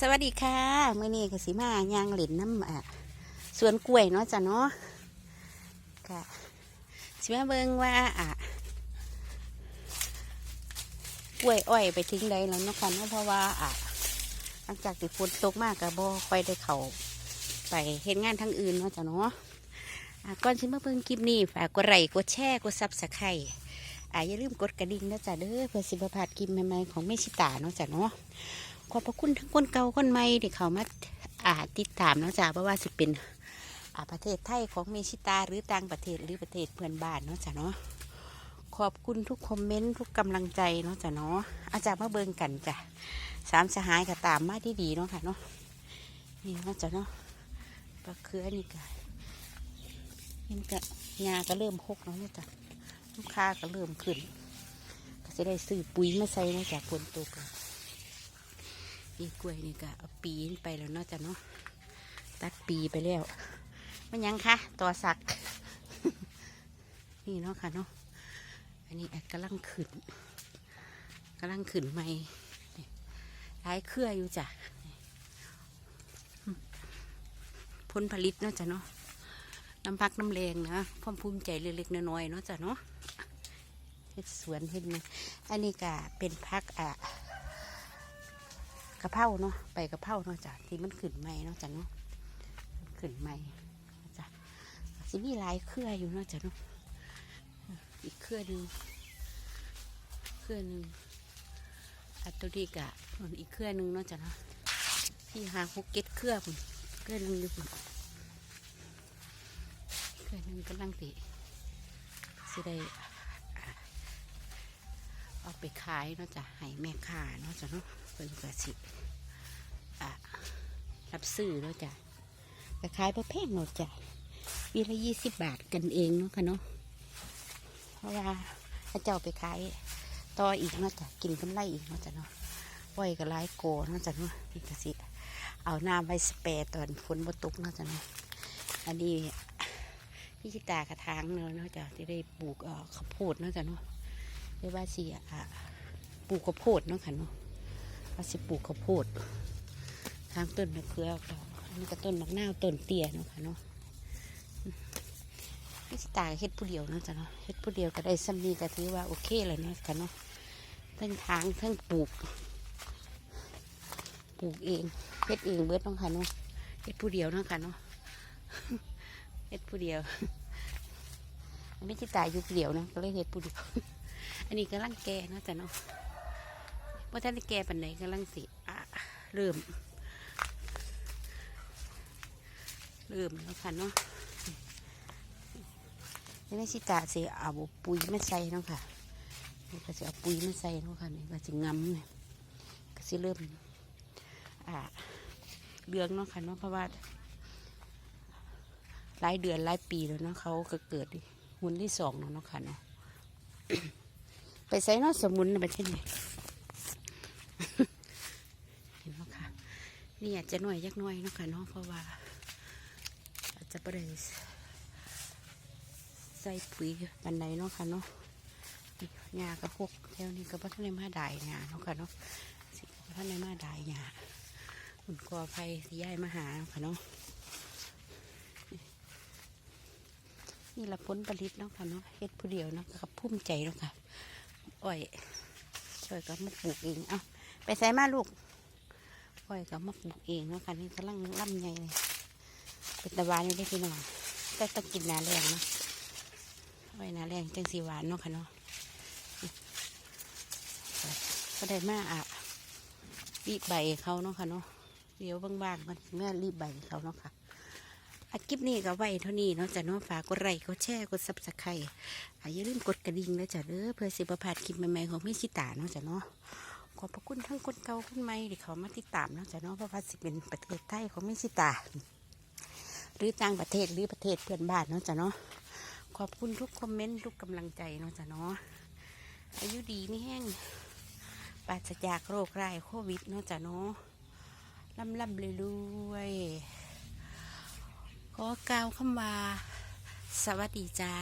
สวัสดีค่ะมื่อนี้ก็สิมายางเหลินน้ำอะสวนกล้วยเนาะจ้ะเนาะค่ะสิมาเบิ่งว่าอะกล้วยอ้อยไปทิ้งใดแล้วเนาะค่ะเนาะเพราะว่าอะหลังจากที่ฝนตกมากก็บ่ค่อยได้เข้าไปเห็นงานทางอื่นเนาะจ้ะเนาะอะก่อนสิมาเบิ่งคลิปนี้ฝากกดไลค์กดแชร์กดซับสไครต์อะอย่าลืมกดกระดิ่งนะจ๊ะเด้อเพื่อสิบพลาดคลิปใหม่ๆของแม่ชิตาเนาะจ้ะเนาะ ขอบพระคุณทั้งคนเก่าคนใหม่ที่เขามาอ่าติดตามนะจ้ะเพราะว่าสิเป็นอ่าประเทศไทยของเมชิตาหรือต่างประเทศหรือประเทศเพื่อนบ้านเนาะจ้ะเนาะขอบคุณทุกคอมเมนต์ทุกกำลังใจเนาะจ้ะเนาะอาจารย์มาเบิ่งกันจ้ะสามสหายก็ตามมาที่ดีเนาะค่ะเนาะนี่เนาะจ้ะเนาะปลาเคือนี่ก็นี่ก็งาก็เริ่มหกเนาะจ้ะลูกค้าก็เริ่มขึ้น ก็จะได้ซื้อปุ๋ยมาใส่เนาะจากฝนตก นี่กล้วยนี่ก็เอาปีนไปแล้วเนาะจ้ะเนาะตัดปีไปแล้วมันยังคะต่อสัก นี่เนาะค่ะเนาะอันนี้แอดกำลังขึ้นกำลังขึ้นใหม่ร้ายเครืออยู่จ้ะผลผลิตเนาะจ้ะเนาะน้ำพักน้ำแรงนะความภูมิใจเล็กๆน้อยๆเนาะจ้ะเนาะเฮ็ดสวนเฮ็ดนี่อันนี้ก็เป็นพักอะ ระเพราเนาะใบกระเพราเนาะจ้ะที่มันขึ้นใหม่เนาะจ้ะเนาะขึ้นใหม่เนาะจ้ะสิมีหลายเครืออยู่เนาะจ้ะเนาะอีกเครือหนึ่งเครือหนึ่งอัตโตดีกะอีกเครือหนึ่งเนาะจ้ะเนาะที่หาหกเก็ดเครือพุ่นเครือหนึ่งอยู่พุ่นเครือหนึ่งกำลังติสิได้เอาไปขายเนาะจ้ะให้แม่ค้าเนาะจ้ะเนาะ เพิ่นก็สิอะรับซื้อแล้วจ้ะก็ขายประแพงเนาะจ้ะวีละยี่สิบบาทกันเองเนาะค่ะเนาะเพราะว่าถ้าเจ้าไปขายต่ออีกเนาะจ้ะกินกำไรอีกเนาะจ้ะเนาะไว้ก็หลายโกเนาะจ้ะเนาะนี่ก็สิเอาน้ำไว้สเปรย์ตอนฝนบ่ตกเนาะจ้ะเนาะอันนี้พี่ชิตากระถางเนาะเนาะจ้ะที่ได้ปลูกข้าวโพดเนาะจ้ะเนาะเรียกว่าสิอะปลูกข้าวโพดเนาะค่ะเนาะ ว่าสิปลูกข้าวโพด ทางต้นมะเขือออกดอกอันนี้ก็ต้นมะนาวต้นเตี้ยเนาะค่ะเนาะนี่สตาเฮ็ดผู้เดียวเนาะจ้ะเนาะเฮ็ดผู้เดียวก็ได้ซ้ำนี้ก็ถือว่าโอเคเลยเนาะค่ะเนาะทั้งทางทั้งปลูก ปลูกเองเฮ็ดเองเบิดเนาะค่ะเนาะเฮ็ดผู้เดียวเนาะค่ะเนาะเฮ็ดผู้เดียวอันนี้สิตาอยู่เดียวนะก็เลยเฮ็ดผู้เดียวอันนี้ก็ร่างแกเนาะจ้ะเนาะ ว่าท่านแก่ปันไหนกำลังสิอะเริ่ม เริ่มแล้วค่ะเนาะนี่ไม่ชิตาเสิเอาปุ๋ยมาใส่เนาะค่ะนี่ก็จะเอาปุ๋ยมาใส่เนาะค่ะนี่ก็จะงำเนี่ยก็สิเริ่มอ่าเดืองเนาะค่ะเนาะเพราะว่าหลายเดือนหลายปีแล้วเนาะเขาก็เกิดหุ่นที่สองแล้วเนาะค่ะเนาะไปใส่นาะสมุนไปที่ไหน เห็นไหมคะนี่อาจจะหน่อยยักหน่อยเนาะค่ะเนาะเพราะว่า อาจจะประเดยใส่ปุ๋ยปันใดเนาะค่ะเนาะนี่หญ้ากระพกแถวนี้ก็บ่ทันได้มาได้หญ้าเนาะค่ะเนาะสิบ่ทันได้มาได้หญ้าคุนกอไผ่สิย้ายมาหาเนาะค่ะเนาะนี่ละผลผลิตเนาะค่ะเนาะเฮ็ดผู้เดียวเนาะกับภูมิใจเนาะค่ะอ้อยช่วยกับมาปลูกเองเอ้า ไปใส่มาลูกปล่อยกับมาปลูกเองเนาะค่ะนี่กำลังล่ำใหญ่เลยเป็นตะวันอยู่ได้พี่น้องแต่ต้องกินนาแรงเนาะไว้หนาแรงจังสีหวานเนาะค่ะเนาะก็ได้มาอะรีบใบเขาเนาะค่ะเนาะเดี๋ยวบางๆมันเมื่อรีบใบเขาเนาะค่ะอาคลิปนี้ก็ไว้เท่านี้เนาะจ้ะเนาะฝากกดไลค์กดแชร์กดซับสไครต์อย่าลืมกดกระดิ่งนะจ้ะเด้อเพื่อสิบประพาดคลิปใหม่ๆของมิชิตาเนาะจ้ะเนาะ ขอบพระคุณทั้งคนเก่าคนใหม่ที่เขามาติดตามเนาะจ้ะเนาะเพราะว่าสิเป็นประเทศไทยเของมิสิตา หรือต่างประเทศหรือประเทศเพื่อนบ้านเนาะจ้ะเนาะขอบคุณทุกคอมเมนต์ทุกกำลังใจเนาะจ้ะเนาะอายุดีไม่แห้งปราศจากโรคร้ายโควิดเนาะจ้ะเนาะล่ำล่ำเลยรวยๆขอกล่าวคำว่า สวัสดีจ้า